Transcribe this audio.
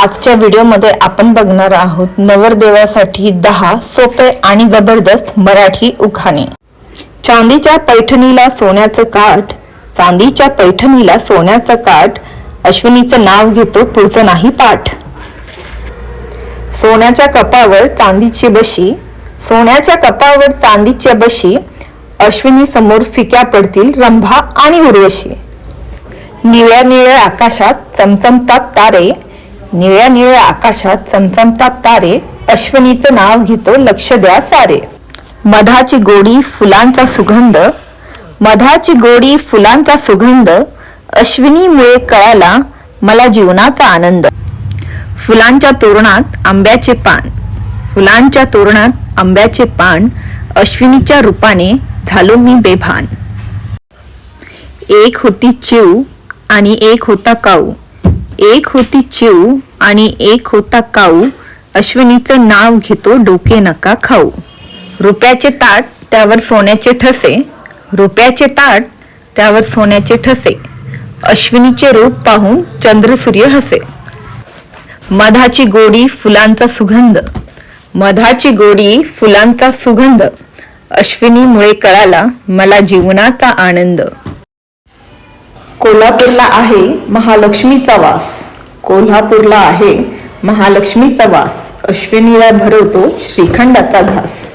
आजच्या व्हिडिओमध्ये आपण बघणार आहोत नवरदेवासाठी दहा सोपे आणि जबरदस्त मराठी उखाणे. चांदीच्या पैठणीला सोन्याचं काठ चांदीच्या पैठणीला सोन्याचं काठ अश्विनीचं नाव घेतो पुढचं नाही पाठ. सोन्याच्या कपावर चांदीची बशी सोन्याच्या कपावर चांदीच्या बशी अश्विनी समोर फिक्या पडतील रंभा आणि उर्वशी. निळ्या निळ्या आकाशात चमचमतात तारे निळ्या निळ्या आकाशात चमचमतात तारे अश्विनीचं नाव घेतो लक्ष द्या सारे. मधाची गोडी फुलांचा सुगंध मधाची गोडी फुलांचा सुगंध अश्विनीमुळे कळाला मला जीवनाचा आनंद. फुलांच्या तोरणात आंब्याचे पान फुलांच्या तोरणात आंब्याचे पान अश्विनीच्या रूपाने झालो मी बेभान. एक होती चिव आणि एक होता काऊ. एक होती चिव आणि एक होता काऊ अश्विनीचं नाव घेतो डोके नका खाऊ. रुपयाचे ताट त्यावर सोन्याचे ठसे. रुपयाचे ताट त्यावर सोन्याचे ठसे. अश्विनीचे रूप पाहून चंद्र सूर्य हसे. मधाची गोडी फुलांचा सुगंध. मधाची गोडी फुलांचा सुगंध. अश्विनीमुळे कळाला मला जीवनाचा आनंद. कोल्हापूरला आहे महालक्ष्मीचा वास. कोल्हापूरला आहे. महालक्ष्मीचा वास अश्विनीला भरवतो श्रीखंडाचा घास.